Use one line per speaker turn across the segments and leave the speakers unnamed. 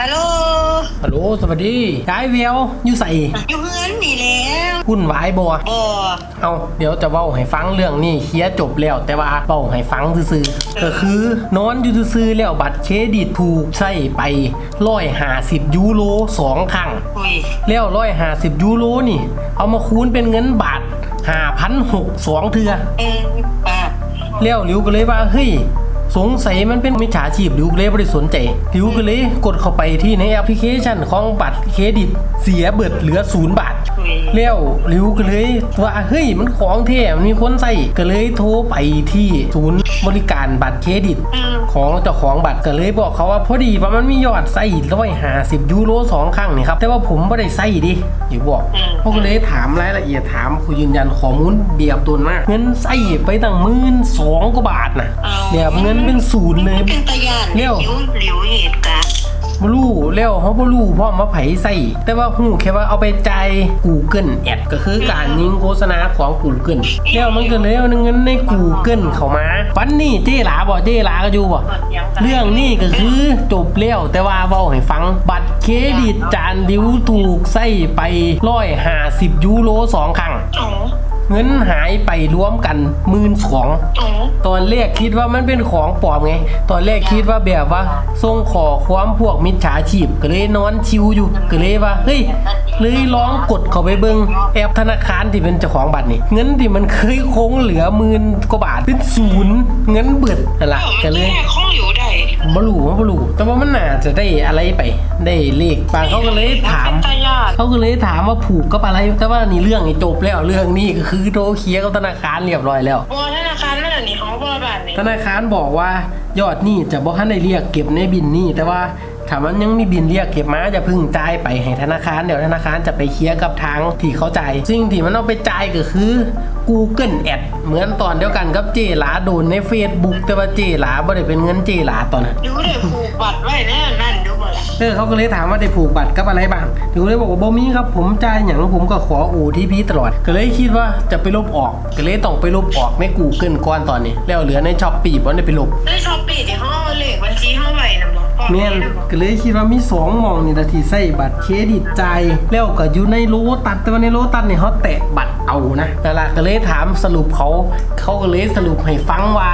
ฮัลโหล
ฮัลโหลสวัสดียายเวียวอยู่ใส่
อยู่เฮือนนี่แล้ว
หุ่นวายบัว
บ่
เอาเดี๋ยวจะเว้าให้ฟังเรื่องนี้เคลียร์จบแล้ว แต่ว่าเว้าให้ฟังซื่อๆก็คือนอนอยู่ซื่อๆแล้วบัตรเครดิตถูกใส่ไปร้อยหาสิบยูโรสองครั้ง
อุ้ย
แล้วร้อยหาสิบยูโรนี่ เอามาคูณเป็นเงินบาทหาพันหกสองเทือ
เออป้า
แล้วหลิวก็เลยว่าเฮ้ย สงสัยมันเป็นมิจฉาชีพหลิวก็เลยไม่ได้สนใจหิวก็เลยกดเข้าไปที่ในแอปพลิเคชันของบัตรเครดิต เสียเบิดเหลือศูนย์บาท
อุ้ย
แล้วริวก็เลยว่าเฮ้ยมันของแท้มันมีคนใส่ก็เลยโทรไปที่ศูนย์บริการบัตรเครดิต ของเจ้าของบัตรก็เลยบอกเขาว่าพอดีว่ามันมียอดใส่ร้อยหาสิบยูโรสองครั้งนี่ครับแต่ว่าผมไม่ได้ใส่ดิอยู่บอกเขาก็เลยถามรายละเอียดถามคุยยืนยันข้อมูลเบียบตัวมากเงินใส่ไปตั้งหมื่นสองกว่าบาทนะ แบบเงินเป็นศูนย์เลย
เป็นตะยาน
เร็ว
หลิวหลิวเหตุการณ์
บลูแล้วเขาบลูเพราะมาไผใส่ แต่ว่าหูแค่ว่าเอาไปใจาย Google Ad ก็คือการยิงโฆษณาของ Google แล้วมันก็เลยเอาเงินใน Google เข้ามาฟันนี่เจ๊หลาบ่เจ๊หลาก็อยู่บ่เรื่องนี้ก็คือจบแล้วแต่ว่าเว้าให้ฟัง บัตรเครดิตจานดิวถูกใส่ไปร้อยห้าสิบยูโรสองครั้ง
โอ้
เงินหายไปรวมกันหมื่นสอง
โอ้
ตอนแรกคิดว่ามันเป็นของปลอมไง ตอนแรกคิดว่าแบบว่าส่งขอความพวกมิจฉาชีพก็เลยนอนชิวอยู่ก็เลยว่าเฮ้ยเลยลองกดเข้าไปเบิงแอปธนาคารที่เป็นเจ้าของบัตรนี่เงินที่มันเคยคงเหลือหมื่นกว่าบาทเป็นศูนย์เงินเบิดนั่นละก็เลย
แม่ข องหลิวได้
บลูบลูแต่ว่ามันน่าจะได้อะไรไป ได้เลขบางเขาก็เลยถาม
เป็นตะยาน
เขาก็เลยถามว่าผูกกับอะไรแต่ว่านี่เรื่องนี้จบแล้วเรื่องนี้ก็คือโทรเคลียร์กับธนาคารเรียบร้อยแล้ว
บ่ธนาคารนั่นน่ะนี่เขาบ่บาทนี่
ธนาคารบอกว่ายอดหนี้จะบ่ทันได้เรียกเก็บในบินหนี้แต่ว่าถ้ามันยังมีบินเรียกเก็บมาจะพึ่งจ่ายไปให้ธนาคารเดี๋ยวธนาคารจะไปเคลียร์กับทางที่เขาจ่ายสิ่งที่มันเอาไปจ่ายก็คือ Google Ad เหมือนตอนเดียวกันกับเจหลาโดนใน Facebook แต่ว่าเจหลาบ่ได้เป็นเงินเจหลาตอนนั้น
หลิวได้ผูกบัตรไว้แน่นั่นดูบ่ล่ะ
เออเขาก็เลยถามว่าได้ผูกบัตรกับอะไรบ้างถึงเลยบอกว่าบ่มีครับผมจ่ายอย่างผมก็ขอ OTP ตลอด ก็เลยคิดว่าจะไปลบออก ก็เลยต้องไปลบออกใน Google ก่อนตอนนี้ แล้วเหลือใน Shopee บ่ได้ไปลบ
ได้ช้อปปี้ที่ห้องเลขบัญชีห้องไว้น่ะบ่พ่อ
แม่น
แน่ะบ่
ก็เลยคิดว่ามีสองหมองนี่ละที่ใส่บัตรเครดิตจ่ายแล้วก็อยู่ในโลตัดแต่ว่าในโลตัดเนี่ยเขาแตะบัตรเอานะนั่นแหละก็เลยถามสรุปเขา เขาก็เลยสรุปให้ฟังว่า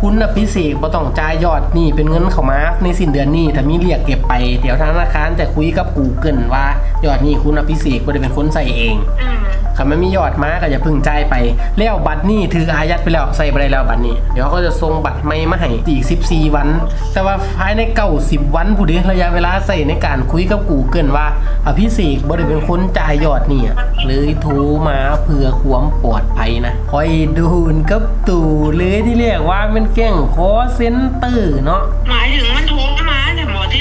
คุณนภิเศษบ่ต้องจ่ายยอดนี่เป็นเงินเขามาในสิ้นเดือนนี้ถ้ามีเรียกเก็บไป เดี๋ยวธนาคารจะคุยกับกูเกินว่า ยอดนี้คุณน่ะพิเศษบ่ได้เป็นคนใส่เอง
อืม
ถ้ามันมียอดมาก็อย่าเพึ่งจ่ายไป แล้วบัตรนี่ถืออายัดไปแล้วใส่ไปได้แล้วบัตรนี้ เดี๋ยวเขาก็จะส่งบัตรใหม่มาให้อีก14 วัน แต่ว่าภายใน90วันผู้เดียวระยะเวลาใส่ในการคุยกับกูเกิลว่าอภิเษกบ่ได้เป็นคนจ่ายยอดนี่อะเลยโทรมาเพื่อความปลอดภัยนะคอยดูนกับตู่เลยที่เรียกว่าเป็นแก๊งคอเซ็นเตอร์เนาะ
หมายถึงมันโทรมาเนี่ยหม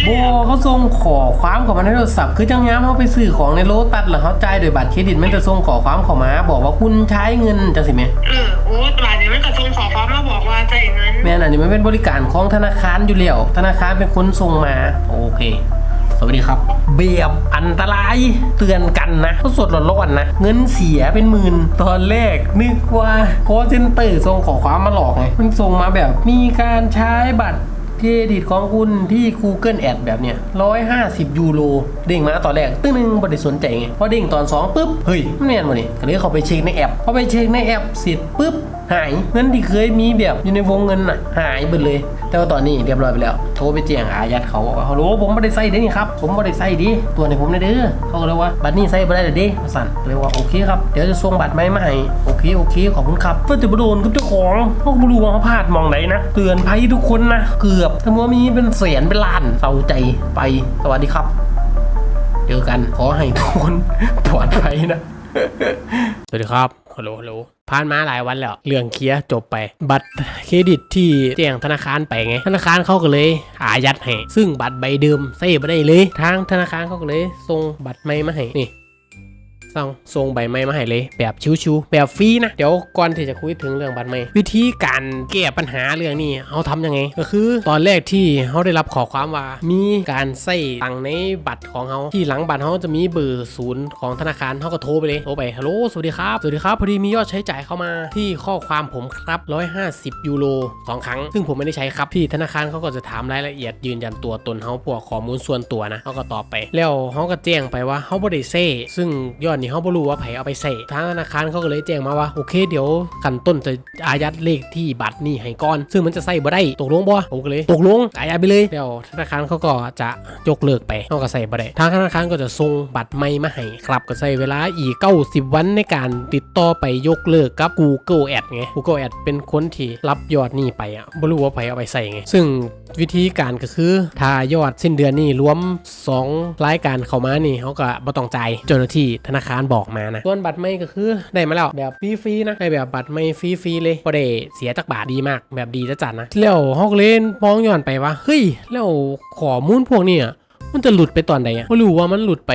อที่
โบ
เรียก
เขาส่งขอความเข้ามาในโทรศัพท์คือจังย้ำเขาไปซื้อของในโลตัสแล้วเขาจ่ายโดยบัตรเครดิตมันจะส่งขอความเข้ามาบอกว่าคุณใช้เงินจังสิแม่
เออโอ้ตลาดนี้มันก็ส่งขอความมาบอกว่าจ่ายเงิน
แม่นอันนี้มันเป็นบริการของธนาคารอยู่แล้วธนาคารเป็นคนส่งมาโอเคสวัสดีครับ เบียบอันตรายเตือนกันนะเขาสดร้อนๆนะ เงินเสียเป็นหมื่นตอนแรกนึกว่าโคเซนเตอร์ส่งขอความมาหลอกไงมันส่งมาแบบมีการใช้บัตร เครดิตของคุณที่ Google Ad แบบเนี้ย150 ยูโรเด้งมาตอนแรกตึ้งนึงบ่ได้สนใจไงพอเด้งตอน 2ปุ๊บเฮ้ยมันแม่นบ่นี่ก็เลยเขาไปเช็คในแอปพอไปเช็คในแอปเสร็จปุ๊บหายเงินที่เคยมีแบบอยู่ในวงเงินน่ะหายไปเลย แต่ว่าตอนนี้เรียบร้อยไปแล้ว โทรไปแจ้งอายัดเขาบอกว่าฮัลโหลผมไม่ได้ใส่เด้นี่ครับ ผมไม่ได้ใส่ดิตัวในผมได้เด้อเขาก็เลยว่าบัตรนี้ใส่ไม่ได้เลยด้สั่นเลยว่าโอเคครับเดี๋ยวจะส่งบัตรใหม่มาให้โอเคโอเคขอบคุณครับก็จะบโดนกับเจ้าของเขาบรูว่าเขาพลาดมองไหนนะเตือนภัยทุกคนนะเกือบถ้ามัวมีเป็นแสนเป็นล้านเศร้าใจไปสวัสดีครับ เจอกันขอให้ทุกคนปลอดภัยนะ สวัสดีครับฮัลโหลฮัลโหลผ่านมาหลายวันแล้ว เรื่องเคลียร์จบไป บัตรเครดิตที่แจ้งธนาคารไปไง ธนาคารเขาก็เลยอายัดให้ซึ่งบัตรใบเดิมใช้ไม่ได้เลย ทางธนาคารเขาก็เลยส่งบัตรใหม่มาให้นี่ ส่งส่งใบไม้มาให้เลย แบบชิวๆแบบฟรีนะ เดี๋ยวก่อนที่จะคุยถึงเรื่องบัตรไม้วิธีการแก้ปัญหาเรื่องนี้เขาทำยังไง ก็คือตอนแรกที่เขาได้รับขอความว่า มีการใส่ตังในบัตรของเขาที่หลังบัตรเขาจะมีเบอร์ศูนย์ของธนาคารเขาก็โทรไปเลยโทรไปฮัลโหลสวัสดีครับสวัสดีครับพอดีมียอดใช้จ่ายเข้ามาที่ข้อความผมครับ 150 ยูโรสองครั้ง ซึ่งผมไม่ได้ใช้ครับที่ธนาคารเขาก็จะถามรายละเอียดยืนยันตัวตนเขาพวกข้อมูลส่วนตัวนะเขาก็ตอบไป แล้วเขาก็แจ้งไปว่าเขาบ่ได้เซ่ซึ่งยอดนี้เขาบ่รู้ว่าไผเอาไปเซ่ทางธนาคารเขาก็เลยแจ้งมาว่าโอเคเดี๋ยวกันต้นจะอายัดเลขที่บัตรนี่ให้ก่อน ซึ่งมันจะใส่บ่ได้ตกลงบ่ผมก็เลยตกลงอายัดไปเลยแล้วธนาคารเขาก็จะยกเลิกไปเขาก็ใส่บ่ได้ทางธนาคารก็จะส่งบัตรใหม่มาให้ครับก็ใช้เวลาอีก 90 วันในการติดต่อไปยกเลิกกับ Google Ad ไง Google Ad เป็นคนที่รับยอดนี่ไปอะบ่รู้ว่าไผเอาไปใส่ไง ซึ่งวิธีการก็คือถ้ายอดสิ้นเดือนนี่รวม 2 รายการเข้ามานี่เขาก็บ่ต้องจ่ายเจ้าหน้าที่ธนาคารบอกมานะส่วนบัตรไม่ก็คือได้มาแล้วแบบฟรีๆนะได้แบบบัตรไม่ฟรีๆเลยบ่ได้เสียจักบาทดีมากแบบดีจัดๆนะแล้วฮอกเลนมองย้อนไปว่าเฮ้ยแล้วข้อมูลพวกเนี้ มันจะหลุดไปตอนใดอะไม่รู้ว่ามันหลุดไป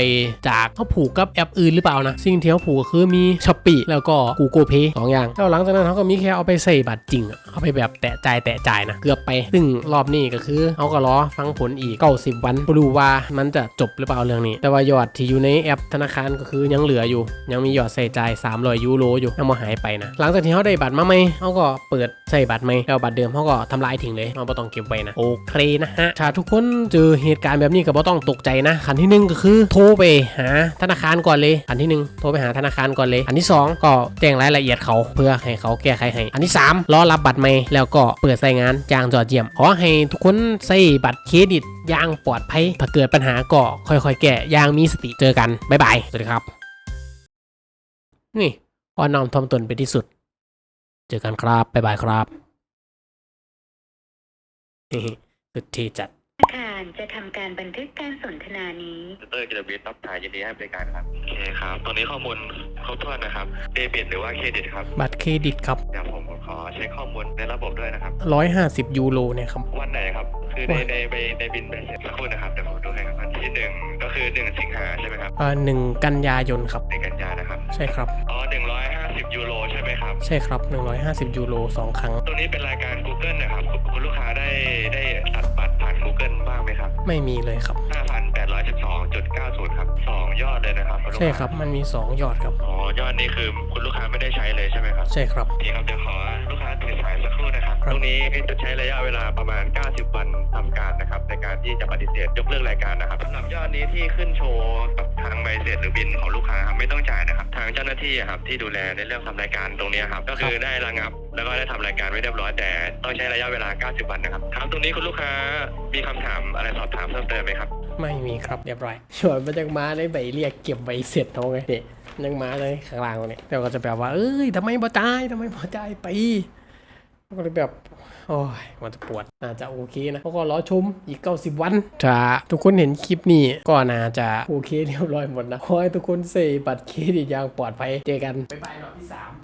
จากเขาผูกกับแอปอื่นหรือเปล่านะ สิ่งที่เขาผูกก็คือมีช้อปปี้แล้วก็ Google Pay สองอย่าง แล้วหลังจากนั้นเขาก็มีแค่เอาไปใส่บัตรจริงอะเอาไปแบบแตะจ่ายแตะจ่ายนะเกือบไป ซึ่งรอบนี้ก็คือเขาก็รอฟังผลอีก90วันไม่รู้ว่ามันจะจบหรือเปล่าเรื่องนี้ แต่ว่ายอดที่อยู่ในแอปธนาคารก็คือยังเหลืออยู่ ยังมียอดใส่จ่าย300ยูโรอยู่ยังไม่หายไปนะหลังจากที่เขาได้บัตรมาไหมเขาก็เปิดใส่บัตรไหมแล้วบัตรเดิมเขาก็ทำลายทิ้งเลยเราไม่ต้องเก็บไว้นะโอเคนะฮะถ้าทุกคนเจอเหตุการณ์แบบนี้ก็ไม่ต้องตกใจนะขั้นที่หนึ่งก็คือโทรไปหาธนาคารก่อนเลย อันที่หนึ่งโทรไปหาธนาคารก่อนเลยอันที่สองก็แจ้งรายละเอียดเขาเพื่อให้เขาแก้ไขให้ อันที่สามรอรับบัตรใหม่แล้วก็เปิดใส่งานอย่างจอดเยี่ยมขอให้ทุกคนใส่บัตรเครดิตอย่างปลอดภัยถ้าเกิดปัญหาก็ค่อยๆ แก้อย่างมีสติเจอกันบ๊ายบายสวัสดีครับ นี่อ่อนน้อมถ่อมตนเป็นที่สุด เจอกันครับบ๊ายบายครับสุดที่จัด
จะทำการบันทึกการสนทนานี้
เตอร์กิจวิทย์รับถ่ายยินดีให้บริการครับโอเคครับ ตอนนี้ข้อมูลครบถ้วนนะครับ เดบิตหรือว่าเครดิตครับ
บัตรเครดิตครับ
เดี๋ยวผมขอ เช็คข้อมูลในระบบด้วยนะครับ
150ยูโรเนี่ยครับ
วันไหนครับ คือในในในในบินไปเสร็จสักครู่นะครับเดี๋ยวผมดูให้ครับวันที่หนึ่งก็คือหนึ่งสิงหาใช่ไหมครับ
เอ่อหนึ่งกันยายนครับ
ในกันยานะครับ
ใช่ครับ
อ๋อหนึ่งร้อยห้าสิบยูโรใช่ไหมครับ
ใช่ครับ150ยูโรสองครั้ง
ตรงนี้เป็นรายการ Google นะครับคุณคุณลูกค้าได้ได้ตัดบัตรผ่าน Google บ้างไหมครับ
ไม่มีเลยครับ
5,812.90 ครับสองยอดเลยนะครับณลูก
ใช่ครับ มันมี 2 ยอดครับ
อ๋อ ยอดนี้คือคุณลูกค้าไม่ได้ใช้เลยใช่ไหมครับ
ใช่ครับ
โอเคครับเดี๋ยวขอลูกค้าถือสายสักครู่นะครับ
ครับ
ตรงนี้จะใช้ระยะเวลาประมาณ 90 วันทำการนะครับ ในการที่จะปฏิเสธยกเลิกรายการนะครับสำหรับยอดนี้ที่ขึ้นโชว์กับทางใบเสร็จหรือบินของลูกค้าครับไม่ต้องจ่ายนะครับ ทางเจ้าหน้าที่อะครับที่ดูแลในเรื่องทำรายการตรงนี้ครับ ก็คือได้ระงับ แล้วก็ได้ทำรายการไว้เรียบร้อยแต่ต้องใช้ระยะเวลา 90 วันนะครับครับตรงนี้คุณลูกค้ามีคำถามอะไรสอบถามเพิ่มเติมไหมครับ
ไม่มีครับเรียบร้อยชวนมาจากมาได้ใบเรียกเก็บใบเสร็จเอาไงเนี่ยยังมาเลยข้างล่างตรงนี้แล้วก็จะแบบว่า เอ้ยทำไมบ่จ่ายทำไมบ่จ่ายไปก็เลยแบบโอ้ยมันจะปวดน่าจะโอเคนะแล้วก็รอชมอีก 90 วันถ้าทุกคนเห็นคลิปนี้ก็น่าจะโอเคเรียบร้อยหมดนะขอให้ทุกคนเซบัตรเครดิตอย่างปลอดภัยเจอกันบ๊ายบายรอบที่3เดี๋ยวนะ